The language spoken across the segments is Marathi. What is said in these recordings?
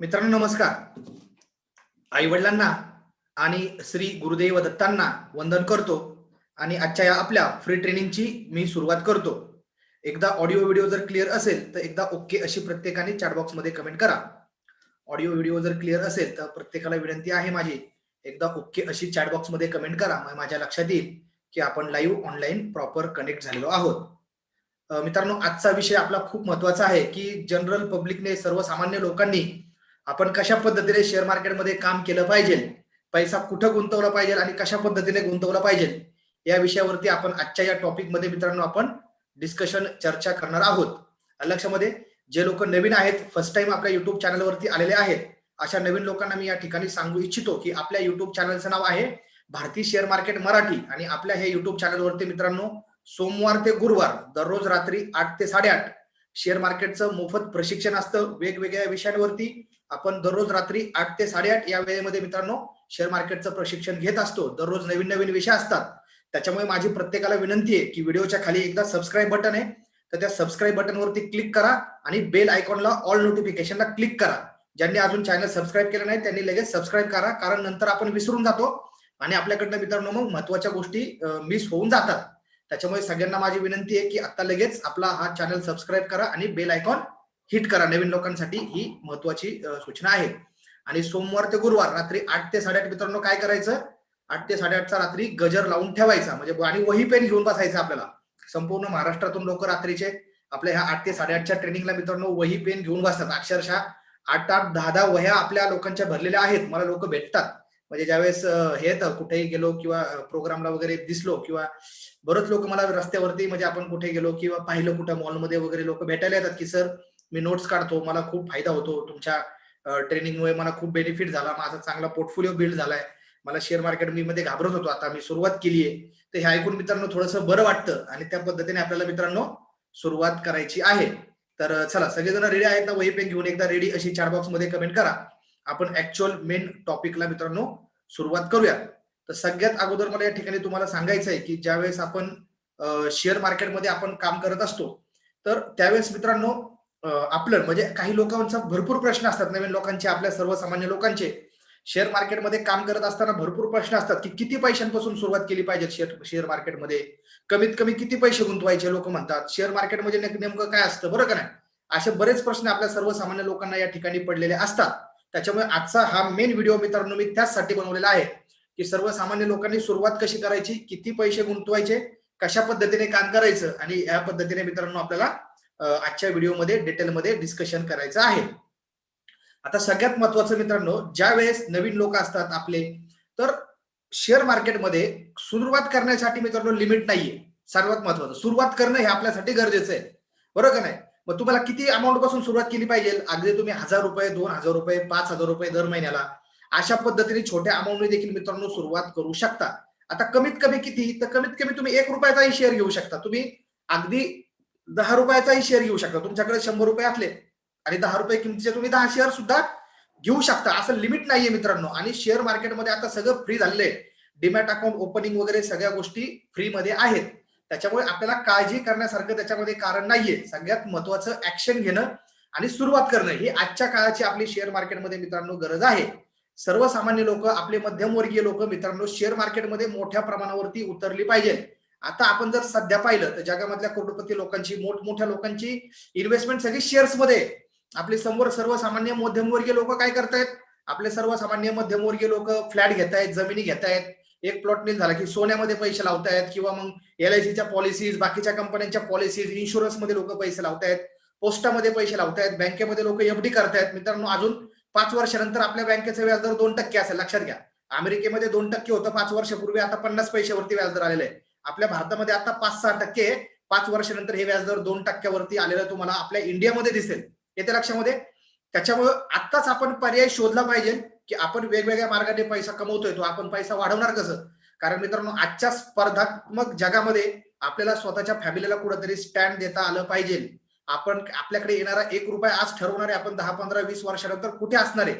मित्रांनो नमस्कार. आई वडिलांना आणि श्री गुरुदेव दत्तांना वंदन करतो आणि आजच्या या आपल्या फ्री ट्रेनिंगची मी सुरुवात करतो. एकदा ऑडिओ व्हिडिओ जर क्लिअर असेल तर एकदा ओके अशी प्रत्येकाने चॅट बॉक्समध्ये कमेंट करा. ऑडिओ व्हिडिओ जर क्लिअर असेल तर प्रत्येकाला विनंती आहे माझी एकदा ओके अशी चॅट बॉक्समध्ये कमेंट करा. मग माझ्या लक्षात येईल की आपण लाईव्ह ऑनलाईन प्रॉपर कनेक्ट झालेलो आहोत. मित्रांनो आजचा विषय आपला खूप महत्त्वाचा आहे की जनरल पब्लिकने सर्वसामान्य लोकांनी आपण कशा पद्धतीने शेअर मार्केटमध्ये काम केलं पाहिजे? पैसा कुठं गुंतवला पाहिजे आणि कशा पद्धतीने गुंतवला पाहिजे? या विषयावरती आपण आजच्या या टॉपिकमध्ये मित्रांनो आपण डिस्कशन चर्चा करणार आहोत. लक्षामध्ये जे लोक नवीन आहेत फर्स्ट टाइम आपल्या युट्यूब चॅनलवरती आलेले आहेत अशा नवीन लोकांना मी या ठिकाणी सांगू इच्छितो की आपल्या युट्यूब चॅनलचं नाव आहे भारतीय शेअर मार्केट मराठी. आणि आपल्या हे युट्यूब चॅनलवरती मित्रांनो सोमवार ते गुरुवार दररोज रात्री आठ ते साडेआठ शेअर मार्केटचं मोफत प्रशिक्षण असतं वेगवेगळ्या विषयांवरती. आपण दररोज रात्री आठ ते साडेआठ या वेळेमध्ये मित्रांनो शेअर मार्केटचं प्रशिक्षण घेत असतो. दररोज नवीन नवीन विषय असतात. त्याच्यामुळे माझी प्रत्येकाला विनंती आहे की व्हिडिओच्या खाली एकदा सबस्क्राईब बटन आहे. तर त्या सबस्क्राईब बटनवरती क्लिक करा आणि बेल आयकॉनला ऑल नोटिफिकेशनला क्लिक करा. ज्यांनी अजून चॅनल सबस्क्राईब केलं नाही त्यांनी लगेच सबस्क्राईब करा. कारण नंतर आपण विसरून जातो आणि आपल्याकडनं मित्रांनो मग महत्त्वाच्या गोष्टी मिस होऊन जातात. त्याच्यामुळे सगळ्यांना माझी विनंती आहे की आता लगेच आपला हा चॅनल सबस्क्राईब करा आणि बेल आयकॉन हिट करा नवीन लोकांसाठी ही महत्वाची सूचना आहे. आणि सोमवार ते गुरुवार रात्री आठ ते साडेआठ मित्रांनो काय करायचं? आठ ते साडेआठचा रात्री गजर लावून ठेवायचा. म्हणजे आणि वही पेन घेऊन बसायचं आपल्याला. संपूर्ण महाराष्ट्रातून लोक रात्रीचे आपल्या ह्या आठ ते साडेआठच्या ट्रेनिंगला मित्रांनो वही पेन घेऊन बसतात. अक्षरशः आठ आठ दहा दहा वह्या आपल्या लोकांच्या भरलेल्या आहेत. मला लोक भेटतात. म्हणजे ज्यावेळेस हे येतं कुठेही गेलो किंवा प्रोग्रामला वगैरे दिसलो किंवा बरंच लोक मला रस्त्यावरती म्हणजे आपण कुठे गेलो किंवा पाहिलं कुठं मॉलमध्ये वगैरे लोक भेटायला येतात की सर मी नोट्स काढतो मला खूप फायदा होतो तुमच्या ट्रेनिंगमुळे मला खूप बेनिफिट झाला माझा चांगला पोर्टफोलिओ बिल्ड झालाय मला शेअर मार्केट मी मध्ये घाबरत होतो आता मी सुरुवात केली आहे. तर हे ऐकून मित्रांनो थोडंसं बरं वाटतं आणि त्या पद्धतीने आपल्याला मित्रांनो सुरुवात करायची आहे. तर चला सगळेजण रेडी आहेत ना? वही पेन घेऊन एकदा रेडी अशी चार बॉक्समध्ये कमेंट करा. आपण ऍक्च्युअल मेन टॉपिकला मित्रांनो सुरुवात करूया तर सगळ्यात अगोदर मला या ठिकाणी तुम्हाला सांगायचं आहे की ज्यावेळेस आपण शेअर मार्केटमध्ये आपण काम करत असतो तर त्यावेळेस मित्रांनो आपलं म्हणजे काही लोकांचा भरपूर प्रश्न असतात नवीन लोकांचे आपल्या सर्वसामान्य लोकांचे. शेअर मार्केटमध्ये काम करत असताना भरपूर प्रश्न असतात की किती पैशांपासून सुरुवात केली पाहिजे शेअर शेअर मार्केटमध्ये कमीत कमी किती पैसे गुंतवायचे लोक म्हणतात? शेअर मार्केटमध्ये नेमकं काय असतं? बरं का नाही? असे बरेच प्रश्न आपल्या सर्वसामान्य लोकांना या ठिकाणी पडलेले असतात. त्याच्यामुळे आजचा हा मेन व्हिडिओ मित्रांनो मी त्याचसाठी बनवलेला आहे की सर्वसामान्य लोकांनी सुरुवात कशी करायची किती पैसे गुंतवायचे कशा पद्धतीने काम करायचं आणि या पद्धतीने मित्रांनो आपल्याला आजच्या व्हिडिओमध्ये डिटेलमध्ये डिस्कशन करायचं आहे. आता सगळ्यात महत्वाचं मित्रांनो ज्या वेळेस नवीन लोक असतात आपले तर शेअर मार्केटमध्ये सुरुवात करण्यासाठी मित्रांनो लिमिट नाहीये. सर्वात महत्वाचं सुरुवात करणं हे आपल्यासाठी गरजेचं आहे. बरोबर का नाही? मग तुम्हाला किती अमाऊंटपासून सुरुवात केली पाहिजे? अगदी तुम्ही हजार रुपये दोन हजार रुपये पाच हजार रुपये दर महिन्याला. अशा पद्धतीने छोट्या अमाऊंटने देखील मित्रांनो सुरुवात करू शकता. आता कमीत कमी किती? तर कमीत कमी तुम्ही एक रुपयाचाही शेअर घेऊ शकता. तुम्ही अगदी दहा रुपयाचाही शेअर घेऊ शकता. तुमच्याकडे शंभर रुपये असले आणि दहा रुपये किमतीचे तुम्ही दहा शेअर सुद्धा घेऊ शकता. असं लिमिट नाहीये मित्रांनो. आणि शेअर मार्केटमध्ये आता सगळं फ्री झालेलं आहे. डिमॅट अकाउंट ओपनिंग वगैरे सगळ्या गोष्टी फ्रीमध्ये आहेत. त्याच्यामुळे आपल्याला काळजी करण्यासारखं त्याच्यामध्ये कारण नाहीये. सगळ्यात महत्वाचं ऍक्शन घेणं आणि सुरुवात करणं ही आजच्या काळाची आपली शेअर मार्केटमध्ये मित्रांनो गरज आहे. सर्वसामान्य लोक आपले मध्यमवर्गीय लोक मित्रांनो शेअर मार्केटमध्ये मोठ्या प्रमाणावरती उतरली पाहिजे आता आपण जर सध्या पाहिलं तर जगामधल्या करोडपती लोकांची मोठमोठ्या लोकांची इन्व्हेस्टमेंट सगळी शेअर्समध्ये आपले समोर सर्वसामान्य मध्यमवर्गीय लोक काय करतायत? आपले सर्वसामान्य मध्यमवर्गीय लोक फ्लॅट घेत आहेत जमिनी घेत आहेत एक प्लॉट नील झाला की सोन्यामध्ये पैसे लावतायत किंवा मग एल आय सीच्या पॉलिसीज बाकीच्या कंपन्यांच्या पॉलिसीज इन्शुरन्समध्ये लोक पैसे लावतायत पोस्टामध्ये पैसे लावतायत बँकेमध्ये लोक एफडी करतायत. मित्रांनो अजून पाच वर्षानंतर आपल्या बँकेचं व्याजदर दोन टक्के असेल. लक्षात घ्या. अमेरिकेमध्ये दोन टक्के होतं पाच वर्षापूर्वी आता पन्नास पैशावरती व्याजदर आलेलं आहे. आपल्या भारतामध्ये आता पाच सहा टक्के पाच वर्षानंतर हे व्याजदर दोन टक्क्यावरती आलेलं तुम्हाला आपल्या इंडियामध्ये दिसेल. येते लक्षामध्ये? त्याच्यामुळे आत्ताच आपण पर्याय शोधला पाहिजे. की आपण वेगवेगळ्या मार्गाने पैसा कमवतोय तो आपण पैसा वाढवणार कसं? कारण मित्रांनो आजच्या स्पर्धात्मक जगामध्ये आपल्याला स्वतःच्या फॅमिलीला कुठेतरी स्टँड देता आलं पाहिजे. आपण आपल्याकडे येणारा एक रुपया आज ठरवणारे आपण दहा पंधरा वीस वर्षानंतर कुठे असणार आहे?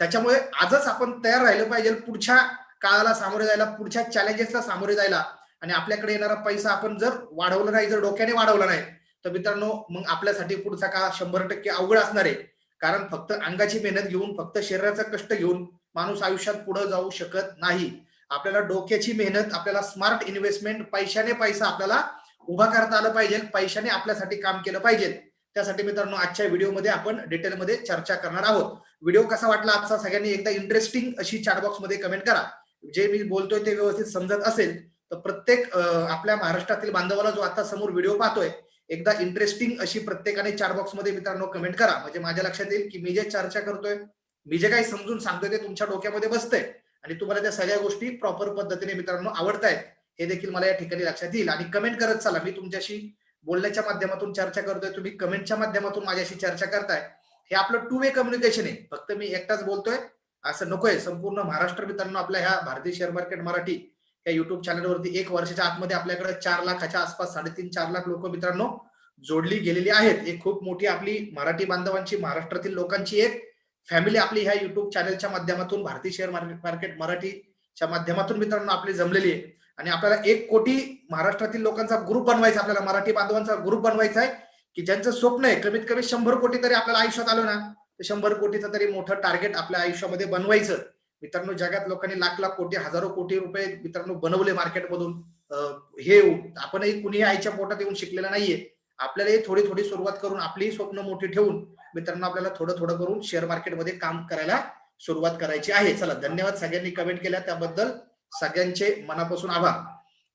त्याच्यामुळे आजच आपण तयार राहिलं पाहिजे पुढच्या काळाला सामोरे जायला पुढच्या चॅलेंजेसला सामोरे जायला. आणि आपल्याकडे येणारा पैसा आपण जर वाढवला नाही जर डोक्याने वाढवला नाही तर मित्रांनो मग आपल्यासाठी पुढचा काळ शंभर टक्के अवघड असणार आहे. कारण फक्त अंगाची मेहनत घेऊन फक्त शरीराचा कष्ट घेऊन माणूस आयुष्यात पुढे जाऊ शकत नाही. आपल्याला डोक्याची मेहनत आपल्याला स्मार्ट इन्व्हेस्टमेंट पैशाने पैसा आपल्याला उभा करता आलं पाहिजे पैशाने आपल्यासाठी काम केलं पाहिजे. त्यासाठी मित्रांनो आजच्या व्हिडिओमध्ये आपण डिटेलमध्ये चर्चा करणार आहोत. व्हिडिओ कसा वाटला आजचा? सगळ्यांनी एकदा इंटरेस्टिंग अशी चॅटबॉक्समध्ये कमेंट करा. जे मी बोलतोय ते व्यवस्थित समजत असेल तर प्रत्येक आपल्या महाराष्ट्रातील बांधवाला जो आता समोर व्हिडिओ पाहतोय एकदा इंटरेस्टिंग अशी प्रत्येकाने चारमध्ये मित्रांनो कमेंट करा. म्हणजे माझ्या लक्षात येईल की मी जे चर्चा करतोय मी जे काही समजून सांगतोय ते तुमच्या डोक्यामध्ये बसतंय. आणि तुम्हाला त्या सगळ्या गोष्टी प्रॉपर पद्धतीने मित्रांनो आवडतायत हे देखील मला या ठिकाणी लक्षात येईल. आणि कमेंट करत चला. मी तुमच्याशी बोलण्याच्या माध्यमातून चर्चा करतोय तुम्ही कमेंटच्या माध्यमातून माझ्याशी चर्चा करताय. हे आपलं टू वे कम्युनिकेशन आहे. फक्त मी एकटाच बोलतोय. असं नकोय. संपूर्ण महाराष्ट्र मित्रांनो आपल्या ह्या भारतीय शेअर मार्केट मराठी या युट्यूब चॅनलवरती एक वर्षाच्या आतमध्ये आपल्याकडे चार लाखाच्या आसपास साडेतीन चार लाख लोक मित्रांनो जोडली गेलेली आहेत. एक खूप मोठी आपली मराठी बांधवांची महाराष्ट्रातील लोकांची एक फॅमिली आपली ह्या युट्यूब चॅनलच्या माध्यमातून भारतीय शेअर मार्केट मार्केट मराठीच्या माध्यमातून मित्रांनो आपली जमलेली आहे. आणि आपल्याला एक कोटी महाराष्ट्रातील लोकांचा ग्रुप बनवायचा आपल्याला मराठी बांधवांचा ग्रुप बनवायचा आहे की ज्यांचं स्वप्न आहे कमीत कमी शंभर कोटी तरी आपल्याला आयुष्यात आलो ना तर शंभर कोटीचं तरी मोठं टार्गेट आपल्या आयुष्यामध्ये बनवायचं. मित्रांनो जगात लोकांनी लाख लाख कोटी हजारो कोटी रुपये मित्रांनो बनवले मार्केटमधून. हे आपणही कुणी आईच्या पोटात येऊन शिकलेलं नाहीये. आपल्यालाही थोडी थोडी सुरुवात करून आपली स्वप्न मोठी ठेवून मित्रांनो आपल्याला थोडं थोडं करून शेअर मार्केटमध्ये काम करायला सुरुवात करायची आहे. चला धन्यवाद सगळ्यांनी कमेंट केल्या. त्याबद्दल सगळ्यांचे मनापासून आभार.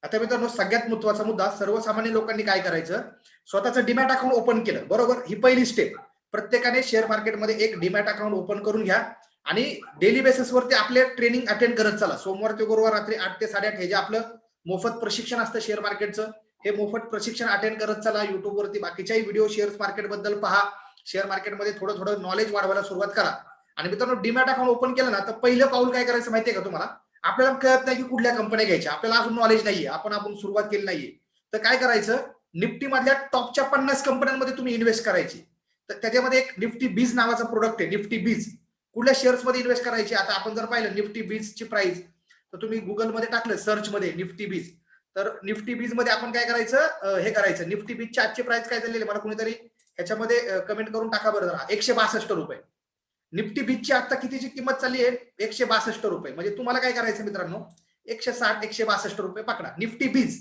आता मित्रांनो सगळ्यात महत्त्वाचा मुद्दा सर्वसामान्य लोकांनी काय करायचं? स्वतःचं डिमॅट अकाउंट ओपन केलं. बरोबर? ही पहिली स्टेप प्रत्येकाने शेअर मार्केटमध्ये एक डिमॅट अकाउंट ओपन करून घ्या. आणि डेली बेसिसवरती आपले ट्रेनिंग अटेंड करत चला. सोमवार ते गुरुवार रात्री आठ ते साडेआठ हे जे आपलं मोफत प्रशिक्षण असतं शेअर मार्केटचं हे मोफत प्रशिक्षण अटेंड करत चला. युट्यूबवरती बाकीच्याही व्हिडिओ शेअर मार्केटबद्दल पहा. शेअर मार्केटमध्ये थोडं थोडं नॉलेज वाढवायला सुरुवात करा. आणि मित्रांनो डिमॅट अकाउंट ओपन केलं ना तर पहिलं पाऊल काय करायचं माहितीये का तुम्हाला? आपल्याला कळत नाही की कुठल्या कंपन्या घ्यायच्या. आपल्याला अजून नॉलेज नाहीये. आपण आपण सुरुवात केली नाहीये. तर काय करायचं? निफ्टी मधल्या टॉपच्या पन्नास कंपन्यांमध्ये तुम्ही इन्व्हेस्ट करायची. तर त्याच्यामध्ये एक निफ्टी बीज नावाचा प्रोडक्ट आहे. निफ्टी बीज. कुठल्या शेअर्समध्ये इन्व्हेस्ट करायची? आता आपण जर पाहिलं निफ्टी बीजची प्राइस तर तुम्ही गुगलमध्ये टाकलं सर्च मध्ये निफ्टी बीज. तर निफ्टी बीजमध्ये आपण काय करायचं? हे करायचं. निफ्टी बीजची आजची प्राइस काय झालेली? मला कुणीतरी ह्याच्यामध्ये कमेंट करून टाका बरं जरा. एकशे बासष्ट रुपये. निफ्टी बीजची आता कितीची किंमत चालली आहे? एकशे बासष्ट रुपये. म्हणजे तुम्हाला काय करायचं मित्रांनो? एकशे साठ एकशे बासष्ट रुपये पकडा. निफ्टी बीज.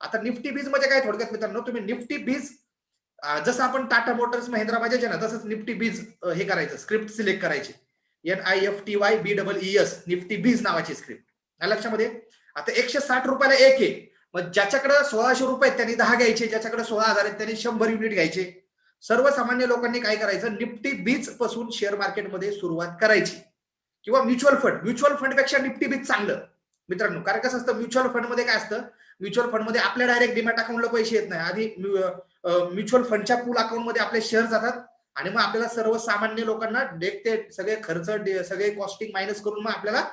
आता निफ्टी बीज म्हणजे काय थोडक्यात मित्रांनो? तुम्ही निफ्टी बीज जसं आपण टाटा मोटर्स महिंद्रा बजाज ना तसंच निफ्टी बीज हे करायचं. स्क्रिप्ट सिलेक्ट करायची. N I F T Y B double E S Nifty BeES नावाची स्क्रिप्ट लक्षामध्ये? आता एकशे साठ रुपयाला एक आहे. मग ज्याच्याकडे सोळाशे रुपये त्यांनी दहा घ्यायचे. ज्याच्याकडे सोळा हजार आहेत त्यांनी शंभर युनिट घ्यायचे. सर्वसामान्य लोकांनी काय करायचं? निफ्टी बीजपासून शेअर मार्केटमध्ये सुरुवात करायची. किंवा म्युच्युअल फंड म्युच्युअल फंडपेक्षा निफ्टी बीज चांगलं. मित्रांनो कारण कसं असतं? म्युच्युअल फंडमध्ये काय असतं? म्युच्युअल फंडमध्ये आपल्या डायरेक्ट डिमॅट अकाउंटला पैसे येत नाही. आधी म्युच्युअल फंडच्या पूल अकाउंटमध्ये आपले शेअर जातात. आणि मग आपल्याला सर्वसामान्य लोकांना डेक ते सगळे खर्च सगळे कॉस्टिंग मायनस करून मग आपल्याला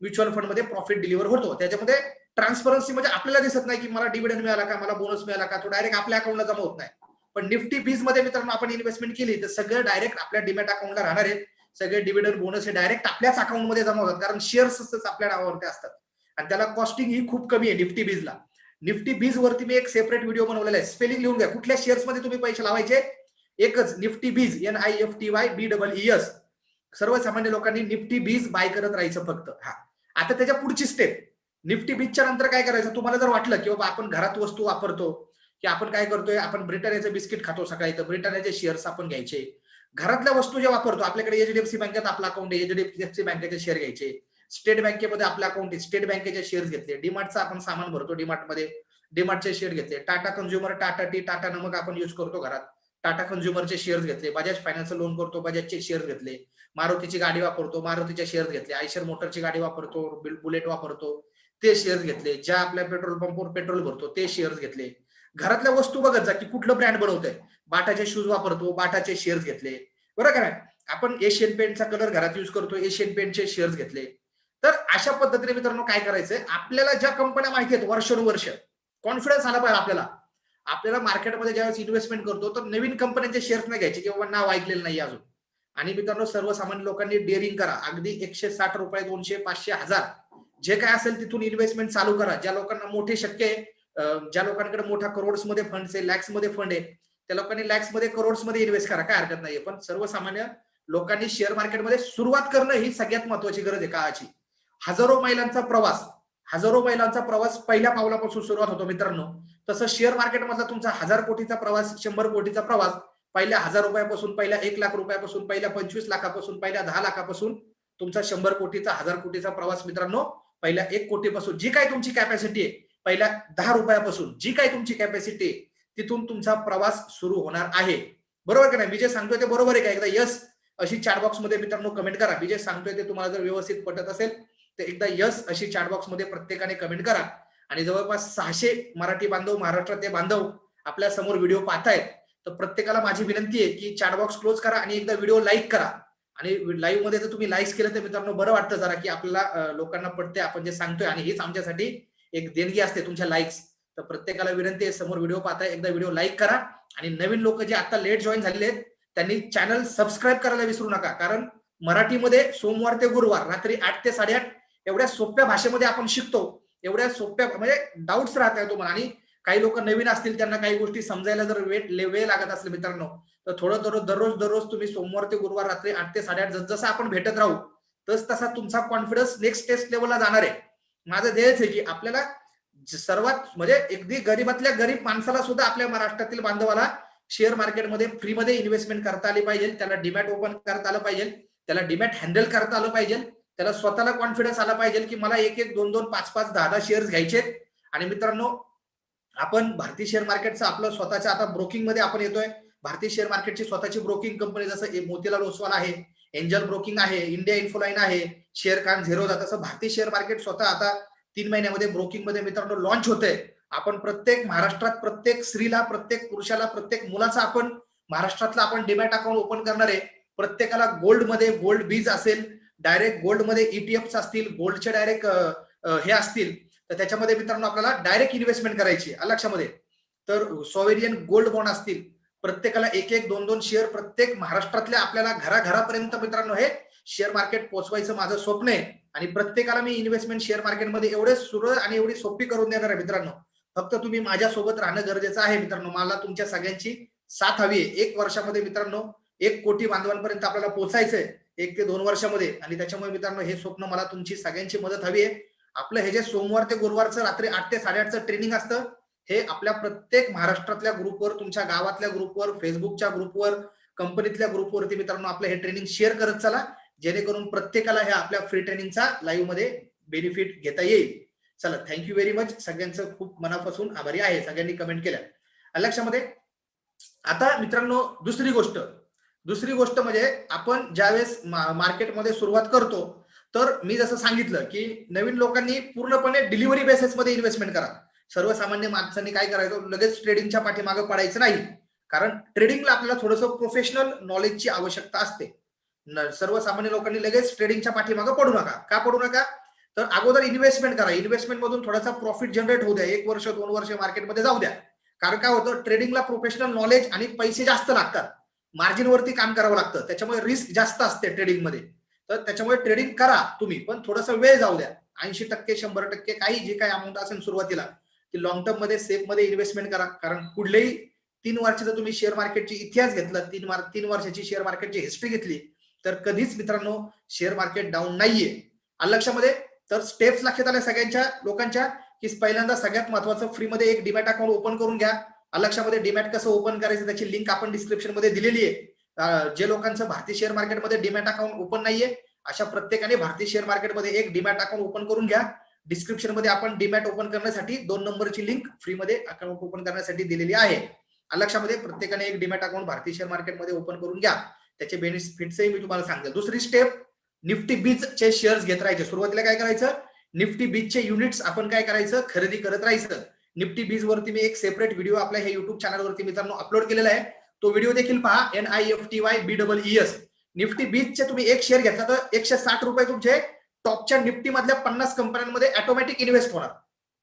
म्युच्युअल फंडमध्ये प्रॉफिट डिलिव्हर होतो. त्याच्यामध्ये ट्रान्सपरन्सी म्हणजे आपल्याला दिसत नाही की मला डिव्हिडंड मिळाला का मला बोनस मिळाला का तो डायरेक्ट आपल्या अकाउंटला जमा होत नाही. पण निफ्टी बीजमध्ये मित्रांनो आपण इन्व्हेस्टमेंट केली तर सगळं डायरेक्ट आपल्या डिमॅट अकाउंटला राहणार आहे. सगळे डिव्हिडंड बोनस हे डायरेक्ट आपल्याच अकाउंटमध्ये जमा होतात कारण शेअर्सच आपल्या नावावरती असतात. आणि त्याला कॉस्टिंग ही खूप कमी आहे निफ्टी बीजला निफ्टी बीज वरती मी एक सेपरेट व्हिडिओ बनवलेला आहे. स्पेलिंग लिहून घ्या. कुठल्या शेअर्समध्ये तुम्ही पैसे लावायचे? एकच Nifty BeES N I F T Y B double E S सर्वसामान्य लोकांनी निफ्टी बीज बाय करत राहायचं फक्त. हा. आता त्याच्या पुढची स्टेप निफ्टी बीजच्या नंतर काय करायचं? तुम्हाला जर वाटलं की बाबा आपण घरात वस्तू वापरतो की आपण काय करतोय? आपण ब्रिटानियाचं बिस्किट खातो सकाळी तर ब्रिटानियाचे शेअर्स आपण घ्यायचे. घरातल्या वस्तू ज्या वापरतो आपल्याकडे एचडीएफसी बँकेत आपला अकाउंट आहे एचडीएफसी बँकेचे शेअर घ्यायचे. स्टेट बँकेमध्ये आपलं अकाउंट आहे स्टेट बँकेचे शेअर्स घेतले. डीमार्टचा आपण सामान भरतो डीमार्टमध्ये. डीमार्टचे शेअर घेतले. टाटा कन्झ्युमर टाटा टी टाटा नमक आपण युज करतो घरात. टाटा कन्झ्युमरचे शेअर्स घेतले बजाज फायनान्स लोन करतो बजाजचे शेअर्स घेतले मारुतीची गाडी वापरतो मारुतीचे शेअर्स घेतले आयशर मोटरची गाडी वापरतो बुलेट वापरतो ते शेअर्स घेतले ज्या आपल्या पेट्रोल पंपवर पेट्रोल भरतो ते शेअर्स घेतले. घरातल्या वस्तू बघत जा की कुठलं ब्रँड बनवतंय. बाटाचे शूज वापरतो बाटाचे शेअर्स घेतले. बरोबर का नाही? आपण एशियन पेंटचा कलर घरात युज करतो एशियन पेंटचे शेअर्स घेतले. तर अशा पद्धतीने मित्रांनो काय करायचंय? आपल्याला ज्या कंपन्या माहिती आहेत वर्षानुवर्ष कॉन्फिडन्स आला पाहिजे आपल्याला. आपल्याला मार्केटमध्ये ज्यावेळेस इन्व्हेस्टमेंट करतो तर नवीन कंपन्यांचे शेअर्स नाही घ्यायचे किंवा नाव ऐकलेलं नाही अजून. आणि मित्रांनो सर्वसामान्य लोकांनी डेअरिंग करा. अगदी एकशे साठ रुपये दोनशे पाचशे हजार. जे काय असेल तिथून इन्व्हेस्टमेंट चालू करा. ज्या लोकांना मोठे शक्य आहे ज्या लोकांकडे मोठा करोड्समध्ये फंड आहे लॅक्समध्ये फंड आहे त्या लोकांनी लॅक्समध्ये करोड्समध्ये इन्व्हेस्ट करा. काय हरकत नाहीये. पण सर्वसामान्य लोकांनी शेअर मार्केटमध्ये सुरुवात करणं ही सगळ्यात महत्वाची गरज आहे काळाची. हजारो मैलांचा प्रवास. हजारो मैलांचा प्रवास पहिल्या पावलापासून सुरुवात होतो मित्रांनो. तसं शेअर मार्केटमधला तुमचा हजार कोटीचा प्रवास शंभर कोटीचा प्रवास पहिल्या हजार रुपयापासून पहिल्या एक लाख रुपयापासून पहिल्या पंचवीस लाखापासून पहिल्या दहा लाखापासून तुमचा शंभर कोटीचा हजार कोटीचा प्रवास मित्रांनो पहिल्या एक कोटीपासून. जी काय तुमची कॅपॅसिटी आहे पहिल्या दहा रुपयापासून जी काय तुमची कॅपॅसिटी आहे तिथून तुमचा प्रवास सुरू होणार आहे. बरोबर का नाही? मी जे सांगतोय ते बरोबर आहे का? एकदा यस अशी चॅटबॉक्समध्ये मित्रांनो कमेंट करा. मी जे सांगतोय ते तुम्हाला जर व्यवस्थित पटत असेल तर एकदा यस अशी चॅटबॉक्समध्ये प्रत्येकाने कमेंट करा. आणि जवळपास सहाशे मराठी बांधव महाराष्ट्रातले बांधव आपल्यासमोर व्हिडिओ पाहतायत. तर प्रत्येकाला माझी विनंती आहे की चॅटबॉक्स क्लोज करा आणि एकदा व्हिडिओ लाईक करा. आणि लाईव्हमध्ये जर तुम्ही लाईक केलं तर मित्रांनो बरं वाटतं जरा की आपल्याला लोकांना पडते आपण जे सांगतोय आणि हेच आमच्यासाठी एक देणगी असते तुमच्या लाईक्स तर प्रत्येकाला विनंती आहे समोर व्हिडिओ पाहताय एकदा व्हिडिओ लाईक करा. आणि नवीन लोक जे आता लेट जॉईन झालेले आहेत त्यांनी चॅनल सबस्क्राईब करायला विसरू नका. कारण मराठीमध्ये सोमवार ते गुरुवार रात्री आठ ते साडेआठ एवढ्या सोप्या भाषेमध्ये आपण शिकतो. एवढ्या सोप्या म्हणजे डाऊट्स राहत तुम्हाला. आणि काही लोक नवीन असतील त्यांना काही गोष्टी समजायला जर वेट वेळ लागत असेल मित्रांनो तर थोडं थोडं दररोज दररोज तुम्ही सोमवार ते गुरुवार रात्री आठ ते साडेआठ जसं आपण भेटत राहू तस तसा तुमचा कॉन्फिडन्स नेक्स्ट टेस्ट लेवलला जाणार आहे. माझं ध्येयच आहे की आपल्याला सर्वात म्हणजे अगदी गरीबातल्या गरीब माणसाला सुद्धा आपल्या महाराष्ट्रातील बांधवाला शेअर मार्केटमध्ये फ्रीमध्ये इन्व्हेस्टमेंट करता आली पाहिजे त्याला डिमॅट ओपन करता आलं पाहिजे त्याला डिमॅट हँडल करता आलं पाहिजे त्याला स्वतःला कॉन्फिडन्स आला पाहिजे की मला एक एक दोन दोन पाच पाच दहा दहा शेअर्स घ्यायचे आणि मित्रांनो आपण भारतीय शेअर मार्केटचं आपलं स्वतःच्या आता ब्रोकिंगमध्ये आपण येतोय. भारतीय शेअर मार्केटची स्वतःची ब्रोकिंग कंपनी जसं ए- मोतीलाल ओसवाल आहे एंजल ब्रोकिंग आहे इंडिया इन्फोलाईन आहे शेअर खान झिरोदा तसं भारतीय शेअर मार्केट स्वतः आता तीन महिन्यामध्ये ब्रोकिंगमध्ये मित्रांनो लॉन्च होतंय. आपण प्रत्येक महाराष्ट्रात प्रत्येक स्त्रीला प्रत्येक पुरुषाला प्रत्येक मुलाचा आपण महाराष्ट्रातला आपण डिमॅट अकाउंट ओपन करणार आहे. प्रत्येकाला गोल्डमध्ये गोल्ड बीज असेल डायरेक्ट गोल्डमध्ये ईटीएफ असतील गोल्डचे डायरेक्ट हे असतील तर त्याच्यामध्ये मित्रांनो आपल्याला डायरेक्ट इन्व्हेस्टमेंट करायची आहे. लक्षामध्ये. तर सॉवेरियन गोल्ड बॉन्ड असतील प्रत्येकाला एक एक दोन दोन शेअर प्रत्येक महाराष्ट्रातल्या आपल्याला घराघरापर्यंत मित्रांनो हे शेअर मार्केट पोहोचवायचं माझं स्वप्न आहे. आणि प्रत्येकाला मी इन्व्हेस्टमेंट शेअर मार्केटमध्ये एवढे सुरळ आणि एवढी सोपी करून देणार आहे मित्रांनो. फक्त तुम्ही माझ्यासोबत राहणं गरजेचं आहे मित्रांनो. मला तुमच्या सगळ्यांची साथ हवी आहे. एक वर्षामध्ये मित्रांनो एक कोटी बांधवांपर्यंत आपल्याला पोहोचायचंय एक ते दोन वर्षामध्ये. आणि त्याच्यामुळे मित्रांनो हे स्वप्न मला तुमची सगळ्यांची मदत हवी आहे. आपलं हे जे सोमवार ते गुरुवारचं रात्री आठ ते साडेआठचं ट्रेनिंग असतं हे आपल्या प्रत्येक महाराष्ट्रातल्या ग्रुपवर तुमच्या गावातल्या ग्रुपवर फेसबुकच्या ग्रुपवर कंपनीतल्या ग्रुपवरती मित्रांनो आपलं हे ट्रेनिंग शेअर करत चला. जेणेकरून प्रत्येकाला ह्या आपल्या फ्री ट्रेनिंगचा लाईव्हमध्ये बेनिफिट घेता येईल. चला थँक्यू व्हेरी मच सगळ्यांचं खूप मनापासून आभारी आहे. सगळ्यांनी कमेंट केल्या. अलक्षामध्ये लक्षामध्ये आता मित्रांनो दुसरी गोष्ट. दुसरी गोष्ट म्हणजे आपण ज्यावेळेस मार्केटमध्ये सुरुवात करतो तर मी जसं सांगितलं की नवीन लोकांनी पूर्णपणे डिलिव्हरी बेसिसमध्ये इन्व्हेस्टमेंट करा. सर्वसामान्य माणसांनी काय करायचं लगेच ट्रेडिंगच्या पाठीमागे पडायचं नाही. कारण ट्रेडिंगला आपल्याला थोडंसं प्रोफेशनल नॉलेजची आवश्यकता असते. सर्वसामान्य लोकांनी लगेच ट्रेडिंगच्या पाठीमागे पडू नका. का पडू नका? तर अगोदर इन्व्हेस्टमेंट करा. इन्व्हेस्टमेंट मधून थोडासा प्रॉफिट जनरेट होऊ द्या. एक वर्ष दोन वर्ष मार्केटमध्ये जाऊ द्या. कारण काय होतं? ट्रेडिंगला प्रोफेशनल नॉलेज आणि पैसे जास्त लागतात. मार्जिनवरती काम करावं लागतं. त्याच्यामुळे रिस्क जास्त असते ट्रेडिंगमध्ये तर त्याच्यामुळे ट्रेडिंग करा तुम्ही पण थोडासा वेळ जाऊ द्या. ऐंशी टक्के शंभर टक्के काही जे काही अमाऊंट असेल सुरुवातीला ती लॉंग टर्ममध्ये सेफमध्ये इन्व्हेस्टमेंट करा. कारण कुठलेही तीन वर्षाचा तुम्ही शेअर मार्केटची इतिहास घेतला तीन मार तीन वर्षाची शेअर मार्केटची हिस्ट्री घेतली तर कधीच मित्रांनो शेअर मार्केट डाऊन नाहीये. आलं लक्षामध्ये? तर स्टेप्स लक्षात आल्या सगळ्यांच्या लोकांच्या की पहिल्यांदा सगळ्यात महत्वाचं फ्रीमध्ये एक डिमॅट अकाउंट ओपन करून घ्या. अलक्षामध्ये डीमॅट डिमॅट कसं ओपन करायचं त्याची लिंक आपण डिस्क्रिप्शनमध्ये दिलेली आहे. जे लोकांचं भारतीय शेअर मार्केटमध्ये डिमॅट अकाउंट ओपन नाहीये अशा प्रत्येकाने भारतीय शेअर मार्केटमध्ये एक डिमॅट अकाउंट ओपन करून घ्या. डिस्क्रिप्शनमध्ये आपण डिमॅट ओपन करण्यासाठी दोन नंबरची लिंक फ्रीमध्ये अकाउंट ओपन करण्यासाठी दिलेली आहे. अलक्षामध्ये प्रत्येकाने एक डिमॅट अकाउंट भारतीय शेअर मार्केटमध्ये ओपन करून घ्या. त्याचे बेनिफिट्सही मी तुम्हाला सांगतो. दुसरी स्टेप निफ्टी बीच चे शेअर्स घेत राहायचे. सुरुवातीला काय करायचं? निफ्टी बीजचे युनिट्स आपण काय करायचं? खरेदी करत राहायचं. निफ्टी बीज वरती मी एक सेपरेट व्हिडिओ आपल्या हे युट्यूब चॅनलवरती मित्रांनो अपलोड केलेला आहे. तो व्हिडिओ देखील पहा N I F T Y B double S Nifty बीजचे तुम्ही एक शेअर घेतला तर एकशे साठ रुपये तुमचे टॉपच्या निफ्टी मधल्या पन्नास कंपन्यांमध्ये ऑटोमॅटिक इन्व्हेस्ट होणार.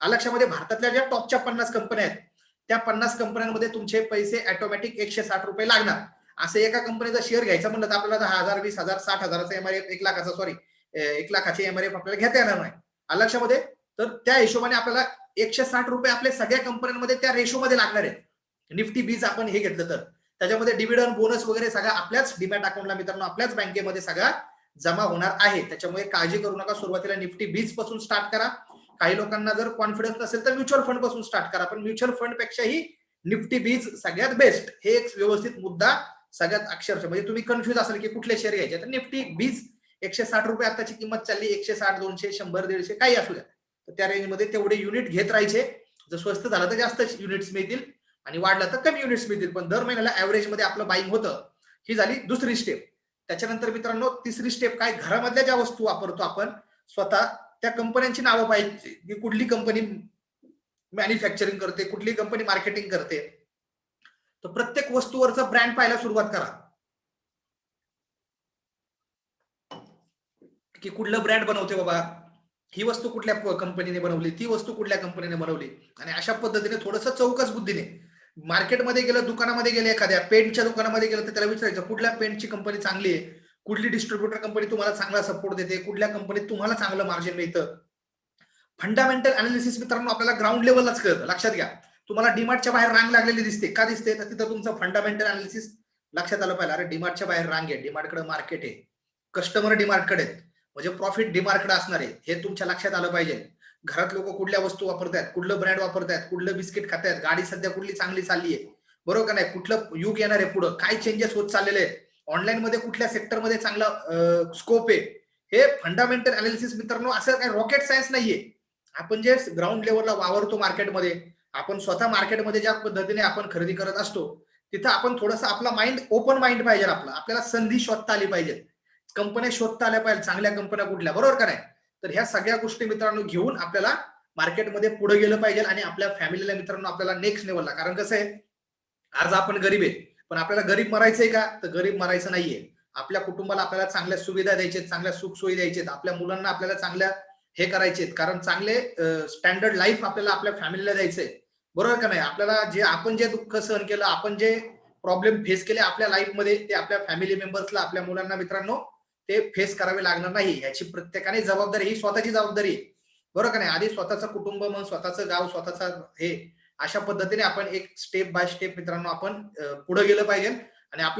अलक्षामध्ये भारतातल्या ज्या टॉपच्या पन्नास कंपन्या आहेत त्या पन्नास कंपन्यांमध्ये तुमचे पैसे ऑटोमॅटिक एकशे साठ रुपये लागणार. असं एका कंपनीचा शेअर घ्यायचा म्हणलं तर आपल्याला दहा हजार वीस हजार साठ हजाराचा एमआरएफ एक लाखाचा सॉरी एक लाखाचे एमआरएफ आपल्याला घेता येणार नाही. अलक्षामध्ये तर त्या हिशोबाने आपल्याला एकशे साठ रुपये आपल्या सगळ्या कंपन्यांमध्ये त्या रेशोमध्ये लागणार आहेत. निफ्टी बीज आपण हे घेतलं तर. त्याच्यामध्ये डिव्हिडंड बोनस वगैरे सगळा आपल्याच डिमॅट अकाउंटला मित्रांनो आपल्याच बँकेमध्ये सगळा जमा होणार आहे. त्याच्यामुळे काळजी करू नका. सुरुवातीला निफ्टी बीजपासून स्टार्ट करा. काही लोकांना जर कॉन्फिडन्स नसेल तर म्युच्युअल फंडपासून स्टार्ट करा. पण म्युच्युअल फंड पेक्षाही निफ्टी बीज सगळ्यात बेस्ट हे एक व्यवस्थित मुद्दा सगळ्यात अक्षरशः. म्हणजे तुम्ही कन्फ्युज असाल की कुठले शेअर घ्यायचे. तर निफ्टी बीज एकशे साठ रुपये आताची किंमत चालली एकशे साठ दोनशे शंभर दीडशे काही असू द्या. तर त्या रेंजमध्ये तेवढे युनिट घेत राहायचे. जर स्वस्त झालं तर जास्त युनिट्स मिळतील आणि वाढलं तर कमी युनिट्स मिळतील. पण दर महिन्याला ऍव्हरेजमध्ये आपलं बाईंग होतं. ही झाली दुसरी स्टेप त्याच्यानंतर मित्रांनो तिसरी स्टेप काय? घरामधल्या ज्या वस्तू वापरतो आपण स्वतः त्या कंपन्यांची नावं पाहिजे की कुठली कंपनी मॅन्युफॅक्चरिंग करते कुठली कंपनी मार्केटिंग करते. तर प्रत्येक वस्तूवरचा ब्रँड पाहायला सुरुवात करा. की कुठलं ब्रँड बनवते बाबा? ही वस्तू कुठल्या कंपनीने बनवली? ती वस्तू कुठल्या कंपनीने बनवली? आणि अशा पद्धतीने थोडस चौकस बुद्धीने. मार्केटमध्ये गेलं दुकानामध्ये गेलं एखाद्या पेंटच्या दुकानामध्ये गेलं तर त्याला विचारायचं कुठल्या पेंटची कंपनी चांगली आहे? कुठली डिस्ट्रीब्युटर कंपनी तुम्हाला चांगला सपोर्ट देते? कुठल्या कंपनीत तुम्हाला चांगलं मार्जिन मिळतं? फंडामेंटल अनालिसिस मित्रांनो आपल्याला ग्राउंड लेवललाच कळतं. लक्षात घ्या. तुम्हाला डीमार्टच्या बाहेर रांग लागलेली दिसते. का दिसते? तर तिथं तुमचं फंडामेंटल अनालिसिस लक्षात आलं पाहिजे अरे डीमार्टच्या बाहेर रांग आहे. डीमार्टकडे मार्केट आहे. कस्टमर डीमार्टकडे आहेत म्हणजे प्रॉफिट डिमार्कड असणार आहे हे तुमच्या लक्षात आलं पाहिजे. घरात लोक कुठल्या वस्तू वापरतायत कुठलं ब्रँड वापरतायत कुठलं बिस्किट खातायत गाडी सध्या कुठली चांगली चालली आहे? बरोबर का नाही? कुठलं युग येणार आहे पुढं? काय चेंजेस होत चाललेले आहेत? ऑनलाईन मध्ये कुठल्या सेक्टरमध्ये चांगला स्कोप आहे? हे फंडामेंटल अनालिसिस मित्रांनो असं काही रॉकेट सायन्स नाहीये. आपण जे ग्राउंड लेवलला वावरतो मार्केटमध्ये आपण स्वतः मार्केटमध्ये ज्या पद्धतीने आपण खरेदी करत असतो तिथं आपण थोडंसं आपला माइंड ओपन माइंड पाहिजे आपला. आपल्याला संधी शोधता आली पाहिजे. कंपन्या शोधता आल्या पाहिजे चांगल्या कंपन्या कुठल्या बरोबर का नाही? तर ह्या सगळ्या गोष्टी मित्रांनो घेऊन आपल्याला मार्केटमध्ये पुढे गेलं पाहिजे आणि आपल्या फॅमिलीला मित्रांनो आपल्याला नेक्स्ट लेवलला कारण कसं आहे आज आपण गरीब आहे पण आपल्याला गरीब मरायचंय का? तर गरीब मरायचं नाहीये. आपल्या कुटुंबाला आपल्याला चांगल्या सुविधा द्यायच्या चांगल्या सुखसोयी द्यायच्यात आपल्या मुलांना आपल्याला चांगल्या हे करायचे कारण चांगले स्टँडर्ड लाईफ आपल्याला आपल्या फॅमिलीला द्यायचंय. बरोबर का नाही? आपल्याला जे आपण जे दुःख सहन केलं आपण जे प्रॉब्लेम फेस केले आपल्या लाईफमध्ये ते आपल्या फॅमिली मेंबर्सला आपल्या मुलांना मित्रांनो ते फेस करावे लागणार नाही याची प्रत्येकाने जबाबदारी ही स्वतःची जबाबदारी आहे. बरोबर का नाही? आधी स्वतःचं कुटुंब म्हणून स्वतःचं गाव स्वतःचा हे अशा पद्धतीने आपण एक स्टेप बाय स्टेप मित्रांनो आपण पुढे गेलं पाहिजे. आणि आपल्या